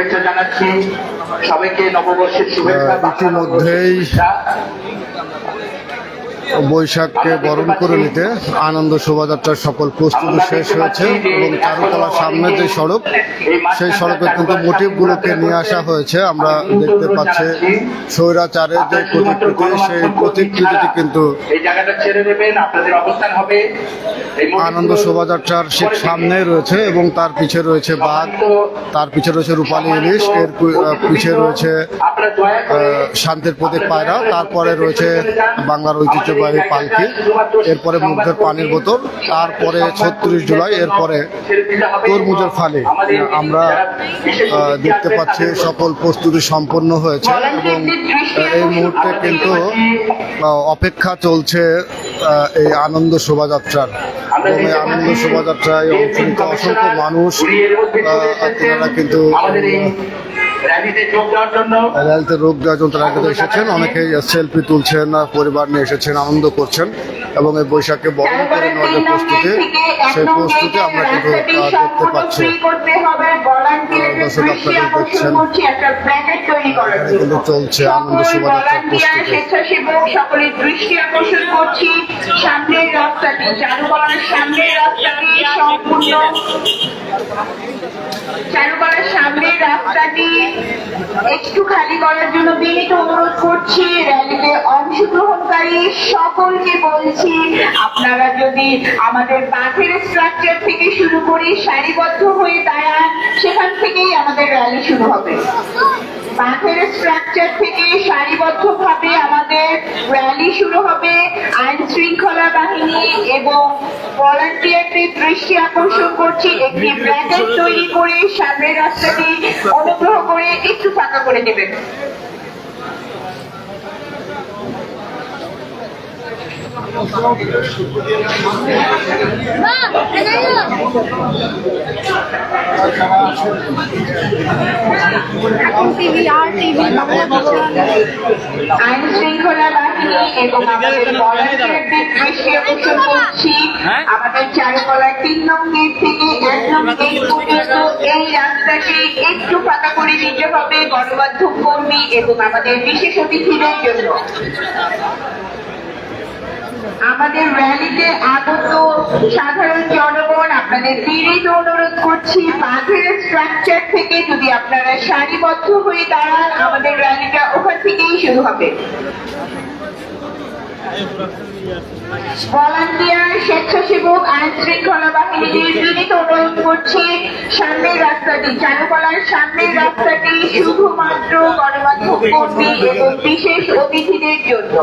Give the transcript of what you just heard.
শুভেচ্ছা জানাচ্ছি। সবাইকে নববর্ষের শুভেচ্ছা ইতিমধ্যেই বৈশাখকে বরণ করে নিতে আনন্দ শোভাযাত্রার সকল প্রস্তুতি শেষ হয়েছে এবং চারুকলার সামনে যে সড়ক, সেই সড়কে কিন্তু মোটিভগুলোকে নিয়ে আসা হয়েছে। আমরা দেখতে পাচ্ছি স্বৈরাচারের যে প্রতিকৃতি, সেই প্রতিকৃতিটি কিন্তু আনন্দ শোভাযাত্রার ঠিক সামনে রয়েছে এবং তার পিছে রয়েছে বাঘ, তার পিছে রয়েছে রূপালী ইলিশ, এর পিছে রয়েছে শান্তির প্রতীক পায়রা, তারপরে রয়েছে বাংলার ঐতিহ্যবাহী পালকি, এরপরে মুগ্ধের পানির বোতল, তারপরে ছত্রিশ জুলাই, এরপরে তরমুজের ফালি। আমরা দেখতে পাচ্ছি সকল প্রস্তুতি সম্পন্ন হয়েছে এবং এই মুহূর্তে কিন্তু অপেক্ষা চলছে এই আনন্দ শোভাযাত্রার। এবং এই আনন্দ শোভাযাত্রায় অংশ নিতে অসংখ্য মানুষ আপনারা কিন্তু র্যালিতে রোগ দেওয়ার জন্য তারা কিন্তু এসেছেন অনেকেই সেলফি তুলছেন পরিবার নিয়ে এসেছেন আনন্দ করছেন এবং এই বৈশাখকে বরণ করে নেওয়ার যে প্রস্তুতি সেই প্রস্তুতি আমরা কিন্তু দেখতে পাচ্ছি। দর্শক আপনারা দেখছেন। কিন্তু চলছে আনন্দ শোভাযাত্রার প্রস্তুতি। চারুকলার সামনের রাস্তাটি সম্পূর্ণ চারুকলার সামনের রাস্তাটি একটু খালি করার জন্য বিনীত অনুরোধ করছি। র্যালিতে অংশগ্রহণকারী সকলকে বলছি, আপনারা যদি আমাদের বাঁধের স্ট্রাকচার থেকে শুরু করি সারিবদ্ধ হয়ে দাঁড়ান, সেখান থেকেই আমাদের র্যালি শুরু হবে। বাঁধের স্ট্রাকচার থেকে সারিবদ্ধভাবে আমাদের র্যালি শুরু হবে আইন শৃঙ্খলা বাহিনী এবং ভলান্টিয়ারদের দৃষ্টি আকর্ষণ করছি একটি ব্র্যাকেট তৈরি করে সামনের রাস্তাটি অনুগ্রহ করে একটু ফাঁকা করে দেবেন টিভি শৃঙ্খলা এবং আমাদের আমাদের চারুকলার এই রাস্তাটি একটু ফাঁকা করে দিতে হবে গণমাধ্যম কর্মী এবং আমাদের বিশেষ অতিথিদের জন্য আমাদের র্যালিতে আগত সাধারণ জনগণ, আপনাদের বিনীত অনুরোধ করছি বাঁধের স্ট্রাকচার থেকে যদি আপনারা সারিবদ্ধ হয়ে দাঁড়ান, আমাদের র্যালিটা ওখান থেকেই শুরু হবে। ভলান্টিয়ার স্বেচ্ছাসেবক, আইন শৃঙ্খলা বাহিনীদের বিনীত অনুরোধ করছি, সামনের রাস্তাটি, চারুকলার সামনের রাস্তাটি শুধুমাত্র গণমাধ্যম কর্মী এবং বিশেষ অতিথিদের জন্য।